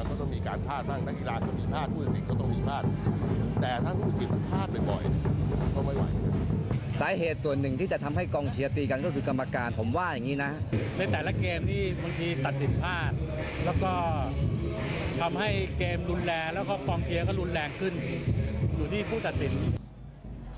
มันก็ต้องมีการพลาดบ้างนักกีฬาก็มีพลาดผู้ตัดสินก็ต้องมีพลาด แต่ถ้าผู้ตัดสินมันพลาดบ่อยๆก็ไม่ไหวสาเหตุส่วนหนึ่งที่จะทำให้กองเชียร์ตีกันก็คือกรรมการผมว่าอย่างนี้นะ ในแต่ละเกมนี่บางทีตัดสินพลาด แล้วก็ทำให้เกมรุนแรงแล้วก็กองเชียร์ก็รุนแรงขึ้น อยู่ที่ผู้ตัดสิน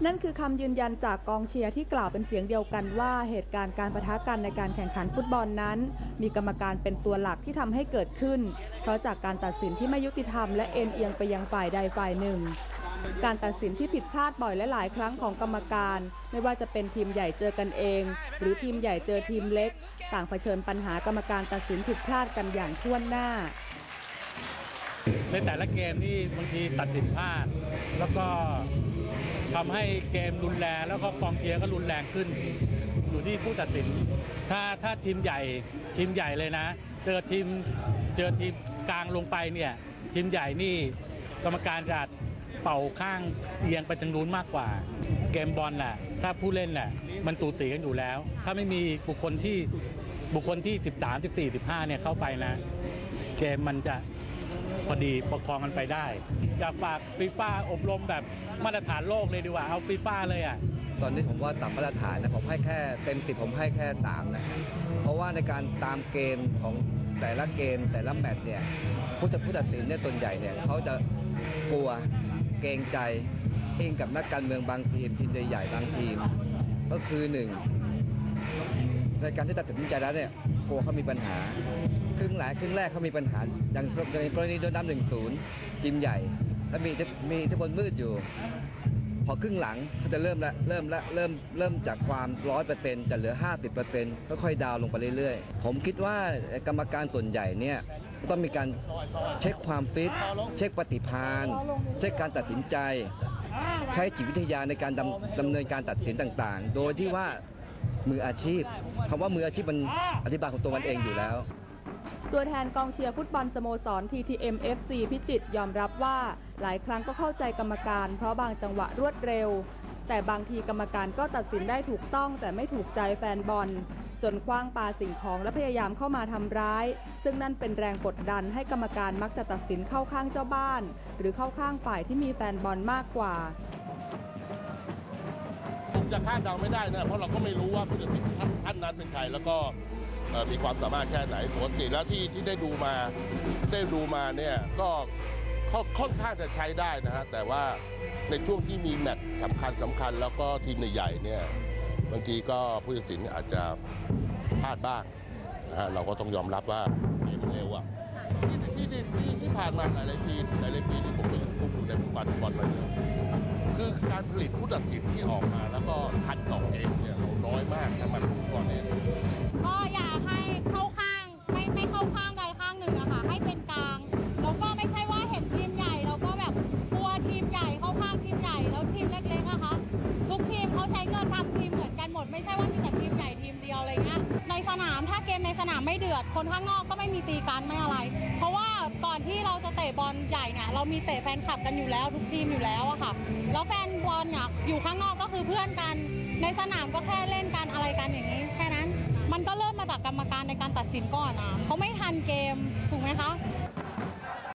นั่นคือคำยืนยันจากกองเชียร์ที่กล่าวเป็นเสียงเดียวกันว่าเหตุการณ์การประทะกันในการแข่งขันฟุตบอลนั้น มีกรรมการเป็นตัวหลักที่ทำให้เกิดขึ้น เพราะจากการตัดสินที่ไม่ยุติธรรมและเอ็นเอียงไปยังฝ่ายใดฝ่ายหนึ่ง การตัดสินที่ผิดพลาดบ่อยและหลายครั้งของกรรมการ ไม่ว่าจะเป็นทีมใหญ่เจอกันเอง หรือทีมใหญ่เจอทีมเล็ก ต่างเผชิญปัญหากรรมการตัดสินผิดพลาดกันอย่างท่วนหน้าในแต่ละเกมนี่บางทีตัดสินพลาด แล้วก็ ทำให้เกมรุนแรงแล้วก็กองเชียร์ก็รุนแรงขึ้น อยู่ที่ผู้ตัดสิน ถ้าถ้าทีมใหญ่ทีมใหญ่เลยนะ เจอทีมเจอทีมกลางลงไปเนี่ยทีมใหญ่นี่กรรมการจะเป่าข้างเอียงไปทางนู้นมากกว่า เกมบอลน่ะถ้าผู้เล่นน่ะมันสูสีกันอยู่แล้ว ถ้าไม่มีบุคคลที่บุคคลที่ 13 14 15เนี่ยเข้าไปนะ เกมมันจะ พอดีประคองกันไปได้ อยากฝากฟีฟ่าอบรมแบบมาตรฐานโลกเลยดีกว่าเอาฟีฟ่าเลยอะตอนนี้ผมว่าต่ำมาตรฐานนะผมให้แค่เต็มสิบผมให้แค่สามนะเพราะว่าในการตามเกมของแต่ละเกมแต่ละแมตช์เนี่ยผู้ตัดผู้ตัดสินเนี่ยส่วนใหญ่เนี่ยเขาจะกลัวเกรงใจเองกับนักการเมืองบางทีมทีมใหญ่ๆบางทีม ก็คือหนึ่ง ในการที่ตัดสินใจแล้วเนี่ยกลัวเขามีปัญหา ครึ่งหลังครึ่งแรกเขามีปัญหา อย่างในกรณีโดนน้ำหนึ่งศูนย์ทีมใหญ่ แล้วมีมีอิทธิพลมืดอยู่ พอครึ่งหลังเขาจะเริ่มละเริ่มละเริ่มเริ่มจากความร้อยเปอร์เซ็นต์จะเหลือ 50เปอร์เซ็นต์ค่อยๆดาวลงไปเรื่อยๆ ผมคิดว่ากรรมการส่วนใหญ่เนี่ยก็ต้องมีการเช็คความฟิต เช็คปฏิภาณเช็คการตัดสินใจ ใช้จิตวิทยาในการดำดำเนินการตัดสินต่างๆ โดยที่ว่า มืออาชีพคำว่ามืออาชีพมันอธิบายของตัวมันเองอยู่แล้ว ตัวแทนกองเชียร์ฟุตบอลสโมสร TTM FC พิจิตยอมรับว่าหลายครั้งก็เข้าใจกรรมการ เพราะบางจังหวะรวดเร็ว แต่บางทีกรรมการก็ตัดสินได้ถูกต้อง แต่ไม่ถูกใจแฟนบอล จนคว้างปาสิ่งของและพยายามเข้ามาทำร้าย ซึ่งนั่นเป็นแรงกดดันให้กรรมการมักจะตัดสินเข้าข้างเจ้าบ้าน หรือเข้าข้างฝ่ายที่มีแฟนบอลมากกว่า จะคาดเดาไม่ได้นะเพราะเราก็ไม่รู้ว่าผู้ตัดสินท่านท่านนั้นเป็นใครแล้วก็มีความสามารถแค่ไหนปกติแล้วที่ที่ได้ดูมาได้ดูมาเนี่ยก็ค่อนข้างจะใช้ได้นะฮะแต่ว่าในช่วงที่มีแมตช์สำคัญสำคัญแล้วก็ทีมใหญ่ๆเนี่ยบางทีก็ผู้ตัดสินอาจจะพลาดบ้างนะฮะเราก็ต้องยอมรับว่าเกมมันเร็วอะที่ที่ที่ที่ผ่านมาหลายๆปีหลายๆปีที่ผมเป็นผู้ดูในฟุตบอลฟุตบอลมาเยอะ คือการผลิตผู้ตัดสินที่ออกมาแล้วก็คัดต่อเองเนี่ยเราน้อยมากถ้ามันฟุตบอนเนี่ยก็อยาก นาม ถ้าเกมในสนามไม่เดือด คนข้างนอกก็ไม่มีตีกันไม่อะไร เพราะว่าก่อนที่เราจะเตะบอลใหญ่เนี่ยเรามีเตะแฟนคลับกันอยู่แล้วทุกทีมอยู่แล้วอะค่ะ แล้วแฟนบอลเนี่ยอยู่ข้างนอกก็คือเพื่อนกัน ในสนามก็แค่เล่นกันอะไรกันอย่างนี้แค่นั้น มันก็เริ่มมาจากกรรมการในการตัดสินก่อนอะเขาไม่ทันเกมถูกไหมคะ